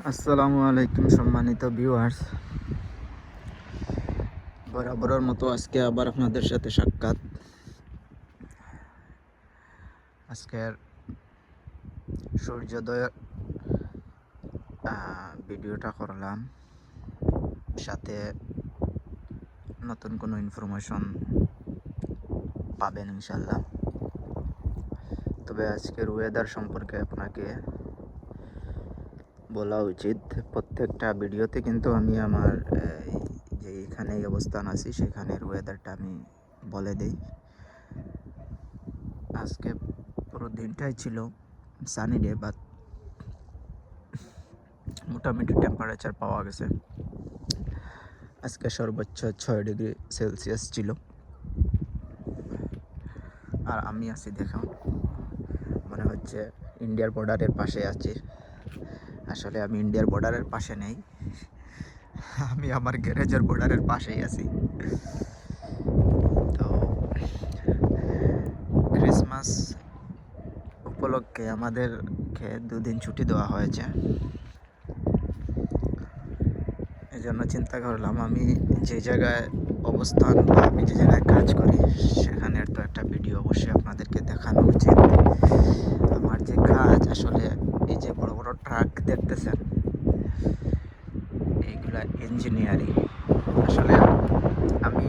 আসসালামু আলাইকুম সম্মানিত ভিউয়ার্স বরাবরের মতো আজকে আবার আপনাদের সাথে সাক্ষাৎ। আজকের সূর্যোদয় আহ, ভিডিওটা করলাম। সাথে নতুন কোনো ইনফরমেশন পাবেন ইনশাল্লাহ তবে আজকের ওয়েদার সম্পর্কে আপনাকে বলা উচিত। প্রত্যেকটা ভিডিওতে কিন্তু আমি আমার যে এখানে অবস্থান আছি, সেখানের ওয়েদারটা আমি বলে দেই। আজকে পুরো দিনটাই ছিল সানি ডে বাট মোটামুটি টেম্পারেচার পাওয়া গেছে। আজকে সর্বোচ্চ ছয় ডিগ্রি সেলসিয়াস ছিল। আর আমি আছি দেখুন মনে হচ্ছে ইন্ডিয়ার বর্ডারের পাশে আছি। আসলে আমি ইন্ডিয়ার বর্ডারের পাশে নেই। আমি আমার গ্যারেজের বর্ডারের পাশেই আছি। তো ক্রিসমাস উপলক্ষে আমাদেরকে দুদিন ছুটি দেওয়া হয়েছে। এই জন্য চিন্তা করলাম আমি যে জায়গায় অবস্থান বা আমি যে জায়গায় কাজ করি, সেখানের তো একটা ভিডিও অবশ্যই আপনাদেরকে দেখানো উচিত। আমার যে কাজ আসলে এই যে বড় বড় ট্রাক দেখতেছেন, এইগুলা ইঞ্জিনিয়ারিং আসলে আমি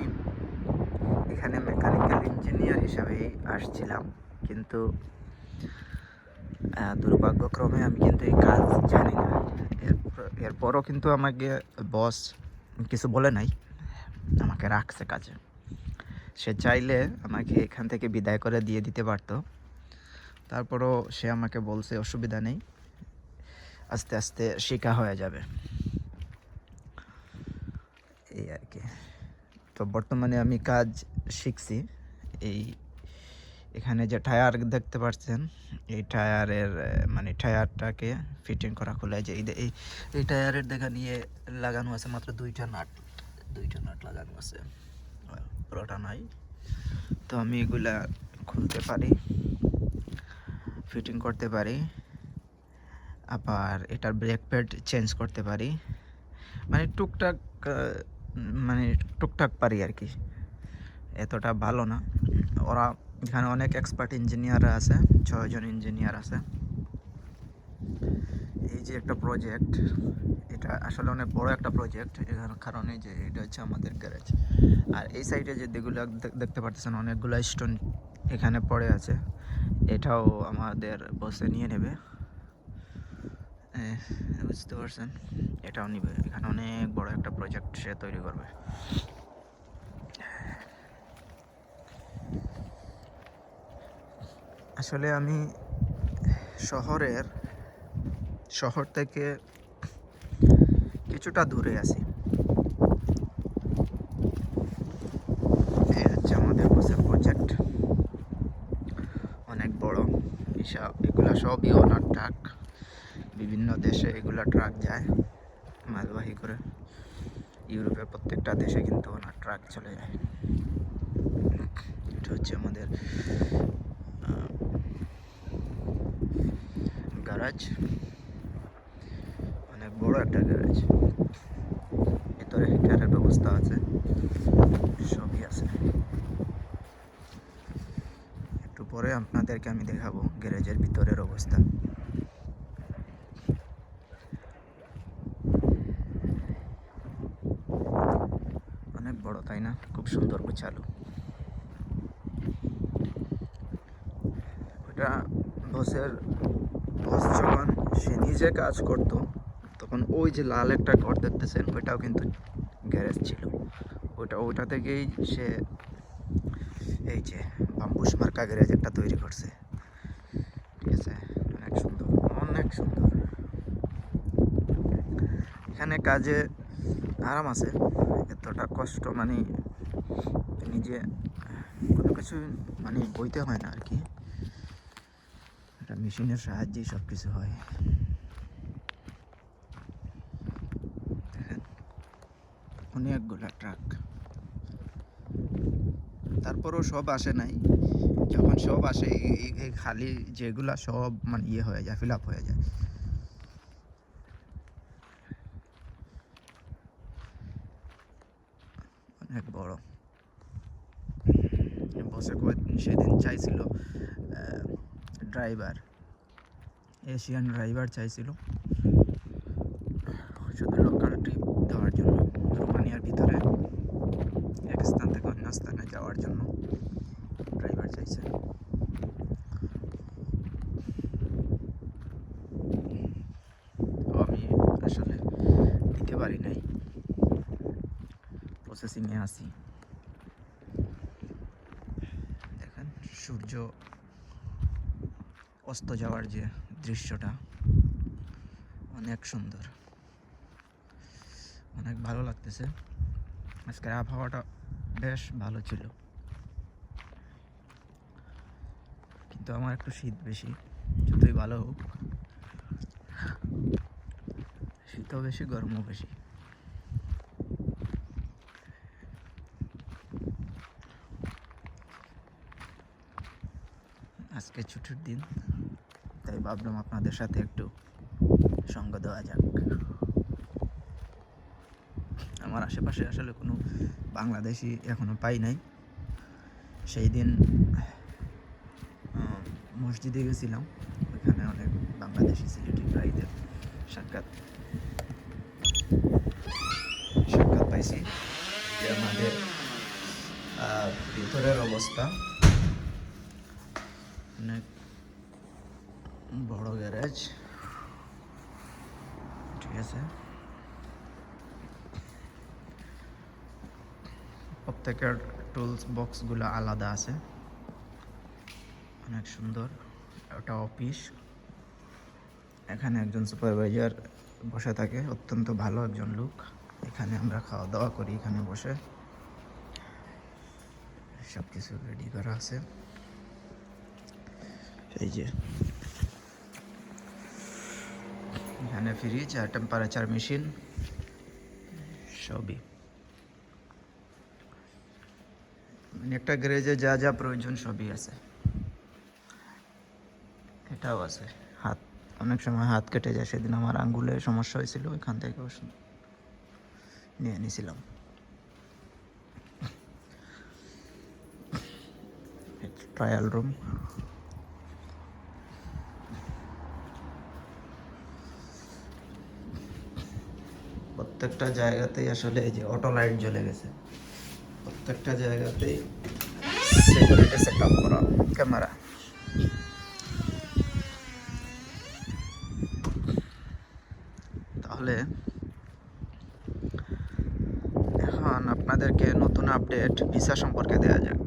এখানে মেকানিক্যাল ইঞ্জিনিয়ার হিসাবেই আসছিলাম, কিন্তু দুর্ভাগ্যক্রমে আমি কিন্তু এই কাজ জানি না। এরপরও কিন্তু আমাকে বস কিছু বলে নাই, আমাকে রাখছে কাজে। সে চাইলে আমাকে এখান থেকে বিদায় করে দিয়ে দিতে পারতো। তারপরও সে আমাকে বলছে, অসুবিধা নেই। আস্তে আস্তে শেখা হয়ে যাবে। এই আর কি। তো বর্তমানে আমি কাজ শিখছি। এই এখানে যে টায়ার দেখতে পাচ্ছেন, এই টায়ারের মানে টায়ারটাকে ফিটিং করা খোলা। যে, এই এই টায়ারের দেখা নিয়ে লাগানো আছে মাত্র দুইটা নাট দুইটা নাট লাগানো আছে। পুরোটা নাই। তো আমি এগুলা খুলতে পারি ফিটিং করতে পারি। আবার এটার ব্রেক প্যাড চেঞ্জ করতে পারি। মানে টুকটাক মানে টুকটাক পারি আর কি। এতটা ভালো না। ওরা এখানে অনেক এক্সপার্ট ইঞ্জিনিয়ার আছে, ছয়জন ইঞ্জিনিয়ার আছে। এই যে একটা প্রজেক্ট এটা আসলে অনেক বড় একটা প্রজেক্ট এখানে কারণে যে এটা হচ্ছে আমাদের গ্যারেজ আর এই সাইডে যে যেগুলো দেখতে পাচ্ছেন অনেকগুলো স্টোন এখানে পড়ে আছে। এটাও আমাদের বসে নিয়ে নেবে। বুঝতে পারছেন। এটাও নিবে। এখানে অনেক বড় একটা প্রজেক্ট সে তৈরি করবে। আসলে আমি শহরের, শহর থেকে কিছুটা দূরে আছি। এই হচ্ছে আমাদের অনেক বড় এগুলা সবই ওনার বিভিন্ন দেশে এগুলা ট্রাক যায়। মালবাহী করে ইউরোপের প্রত্যেকটা দেশে কিন্তু ওনার ট্রাক চলে যায়। এটা হচ্ছে আমাদের গ্যারাজ অনেক বড় একটা গ্যারাজ ভিতরে হিটারের ব্যবস্থা আছে। সবই আছে। একটু পরে আপনাদেরকে আমি দেখাবো গ্যারেজের ভিতরের অবস্থা অনেক বড় তাই না খুব সুন্দর ওটা বসের বস যখন সে নিজে কাজ করতো, তখন ওই যে লাল একটা ঘর দেখতেছেন, ওইটাও কিন্তু গ্যারেজ ছিল। ওটা ওইটা থেকেই সে এই যে বাম্বুস মার্কা গ্যারেজ একটা তৈরি করছে। ঠিক আছে? অনেক সুন্দর অনেক সুন্দর। এখানে কাজে আরাম আছে, এতটা কষ্ট মানে নিজে কোনো কিছু মানে বইতে হয় না আর কি। এটা মেশিনের সাহায্যেই সব কিছু হয় অনেকগুলা ট্রাক। তারপরও সব আসে নাই। যখন সব আসে, এই খালি যেগুলা সব মানে ইয়ে হয়ে যায় ফিল আপ হয়ে যায়। অনেক বড়। বসে কই সেদিন চাইছিল ড্রাইভার এশিয়ান ড্রাইভার চাইছিল। শুধু লোকাল ট্রিপ দেওয়ার জন্য, রোমানিয়ার ভিতরে এক স্থান থেকে অন্য স্থানে যাওয়ার জন্য ড্রাইভার চাইছে তো আমি আসলে দিতে পারি নাই প্রসেসিংয়ে আছি। দেখেন, সূর্য অস্ত যাওয়ার যে দৃশ্যটা, অনেক সুন্দর। অনেক ভালো লাগতেছে। আজকের আবহাওয়াটা বেশ ভালো ছিল। কিন্তু আমার একটু শীত বেশি, যতই ভালো হোক। শীতও বেশি, গরমও বেশি। আজকে ছুটির দিন, তাই ভাবলাম আপনাদের সাথে একটু সঙ্গ দেওয়া যাক। আমার আশেপাশে আসলে কোনো বাংলাদেশি এখনও পাই নাই। সেই দিন মসজিদে গেছিলাম, ওইখানে অনেক বাংলাদেশি সিলেটি ভাইদের সাক্ষাৎ। সাক্ষাৎ পাইছি যে আমাদের ভিতরের অবস্থা অনেক বড় গ্যারেজ ঠিক আছে প্রত্যেকের টুলস বক্সগুলো আলাদা আছে অনেক সুন্দর একটা অফিস এখানে একজন সুপারভাইজার বসে থাকে অত্যন্ত ভালো একজন লোক এখানে আমরা খাওয়া দাওয়া করি এখানে বসে সব কিছু রেডি করা আছে এই যে। এখানে ফ্রিজ আর টেম্পারেচার মেশিন সবই। মানে একটা গ্যারেজে যা যা প্রয়োজন সবই আছে। এটাও আছে। হাত, অনেক সময় হাত কেটে যায়। সেদিন আমার আঙ্গুলে সমস্যা হয়েছিল, ওইখান থেকে নিয়ে নিয়েছিলাম। ট্রায়াল রুম প্রত্যেকটা জায়গাতেই আসলে এই যে অটো লাইট জ্বলে গেছে। প্রত্যেকটা জায়গাতেই সিকিউরিটি সেট আপ করা ক্যামেরা তাহলে এখন আপনাদেরকে নতুন আপডেট ভিসা সম্পর্কে দেওয়া যাক।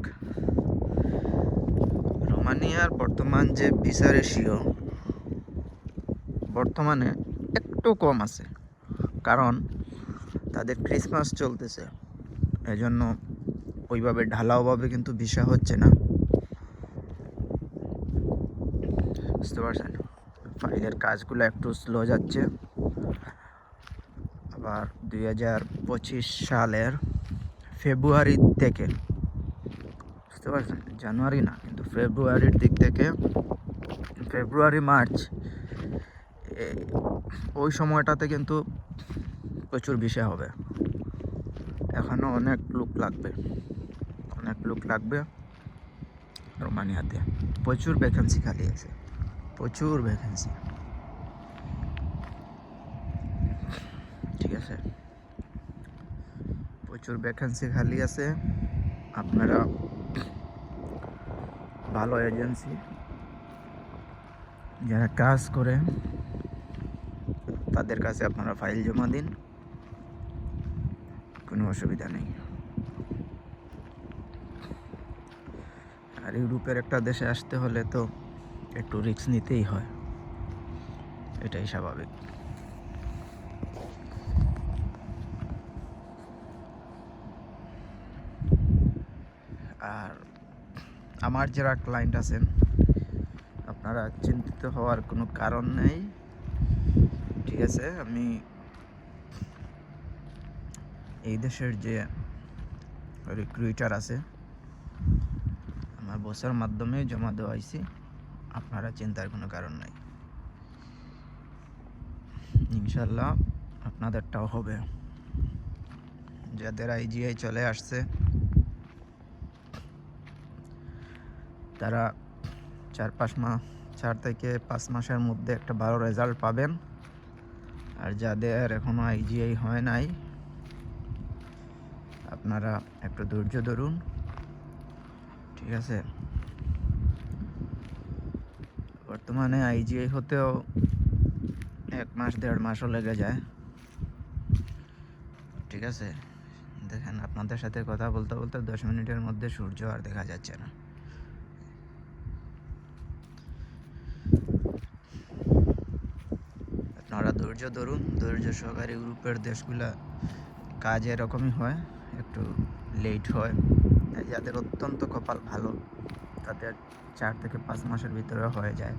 রোমানিয়ার বর্তমান যে ভিসা রেশিও বর্তমানে একটু কম আছে। কারণ তাদের ক্রিসমাস চলতেছে। এজন্য ওইভাবে ঢালাওভাবে কিন্তু ভিসা হচ্ছে না। বুঝতে পারছেন? ফাইলের কাজগুলো একটু স্লো যাচ্ছে। আবার দুই হাজার পঁচিশ সালের ফেব্রুয়ারি থেকে, বুঝতে পারছেন? জানুয়ারি না, কিন্তু ফেব্রুয়ারির দিক থেকে ফেব্রুয়ারি মার্চ ওই সময়টাতে কিন্তু প্রচুর বিষয় হবে। এখনও অনেক লোক লাগবে। অনেক লোক লাগবে। রোমানিয়াতে প্রচুর ভ্যাকেন্সি খালি আছে। প্রচুর ভ্যাকেন্সি ঠিক আছে। প্রচুর ভ্যাকেন্সি খালি আছে। আপনারা ভালো এজেন্সি যারা কাজ করে, তাদের কাছে আপনারা ফাইল জমা দিন। কোনো অসুবিধা নেই। আর ইউরোপের একটা দেশে আসতে হলে তো একটু রিস্ক নিতেই হয়। এটাই স্বাভাবিক। আর আমার যারা ক্লায়েন্ট আছেন, আপনারা চিন্তিত হওয়ার কোনো কারণ নেই। ঠিক আছে, আমি এই দেশের যে রিক্রুইটার আছে, আমার বসের মাধ্যমে জমা দেওয়াইছি আপনারা চিন্তার কোনো কারণ নাই। ইনশাল্লাহ আপনাদেরটাও হবে। যাদের আইজিআই চলে আসছে, তারা চার পাঁচ মাস চার থেকে পাঁচ মাসের মধ্যে একটা ভালো রেজাল্ট পাবেন। আর যাদের এখনও আইজিআই হয় নাই আপনারা একটু ধৈর্য ধরুন। ঠিক আছে? বর্তমানে আইজিআই হতেও এক মাস, দেড় মাসও লেগে যায়। ঠিক আছে? দেখেন, আপনাদের সাথে কথা বলতে বলতে দশ মিনিটের মধ্যে সূর্য আর দেখা যাচ্ছে না। আপনারা ধৈর্য ধরুন। ধৈর্য সহকারী গ্রুপের দেশগুলা কাজ এরকমই হয়, একটু লেট হয়। যাদের অত্যন্ত কপাল ভালো, তাদের চার থেকে পাঁচ মাসের ভিতরে হয়ে যায়।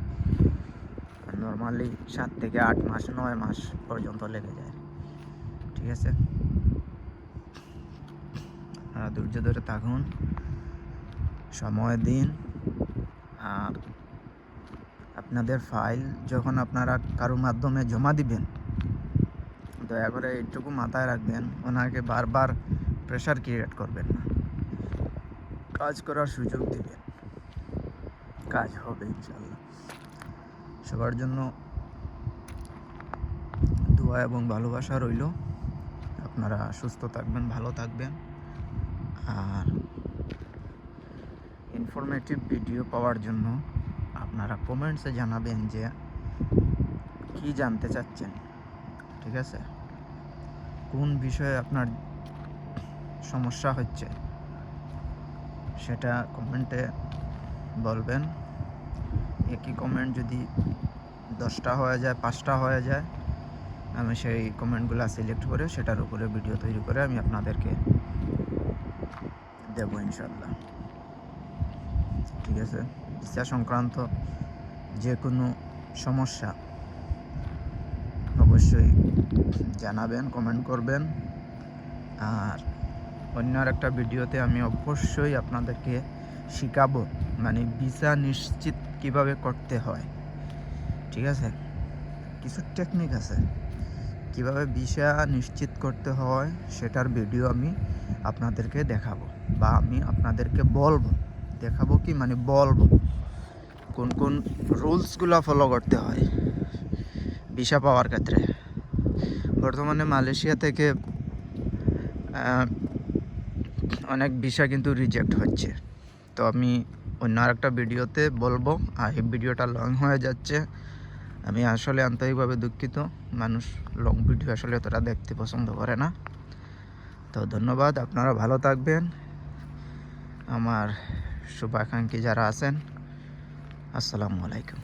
নর্মালি সাত থেকে আট মাস, নয় মাস পর্যন্ত লেগে যায়। ঠিক আছে? আপনারা ধৈর্য ধরে থাকুন। সময় দিন। আর আপনাদের ফাইল যখন আপনারা কারোর মাধ্যমে জমা দিবেন দয়া করে এইটুকু মাথায় রাখবেন, ওনাকে বারবার প্রেশার ক্রিয়েট করবেন না। কাজ করার সুযোগ দিবেন। কাজ হবে ইনশাল্লাহ সবার জন্য দোয়া এবং ভালোবাসা রইল। আপনারা সুস্থ থাকবেন, ভালো থাকবেন। আর ইনফরমেটিভ ভিডিও পাওয়ার জন্য আপনারা কমেন্টসে জানাবেন যে কি জানতে চাচ্ছেন। ঠিক আছে? কোন বিষয়ে আপনার সমস্যা হচ্ছে, সেটা কমেন্টে বলবেন। একই কমেন্ট যদি দশটা হয়ে যায়, পাঁচটা হয়ে যায়, আমি সেই কমেন্টগুলো সিলেক্ট করে সেটার উপরে ভিডিও তৈরি করে আমি আপনাদেরকে দেবো ইনশাল্লাহ ঠিক আছে? ভিসা সংক্রান্ত যে কোনো সমস্যা অবশ্যই জানাবেন কমেন্ট করবেন। আর অন্য আর একটা ভিডিওতে আমি অবশ্যই আপনাদেরকে শিখাবো মানে ভিসা নিশ্চিত কীভাবে করতে হয়। ঠিক আছে? কিছু টেকনিক আছে। কীভাবে ভিসা নিশ্চিত করতে হয় সেটার ভিডিও আমি আপনাদেরকে দেখাবো বা আমি আপনাদেরকে বলব। দেখাবো কি? মানে বলব কোন কোন রুলসগুলো ফলো করতে হয়। ভিসা পাওয়ার ক্ষেত্রে। বর্তমানে মালয়েশিয়া থেকে অনেক ভিসা কিন্তু রিজেক্ট হচ্ছে। তো আমি অন্য আরেকটা ভিডিওতে বলব, আর এই ভিডিওটা লং হয়ে যাচ্ছে। আমি আসলে আন্তরিকভাবে দুঃখিত। মানুষ লং ভিডিও আসলে অতটা দেখতে পছন্দ করে না। তো ধন্যবাদ, আপনারা ভালো থাকবেন। আমার শুভাকাঙ্ক্ষী যারা আছেন, আসসালামু আলাইকুম।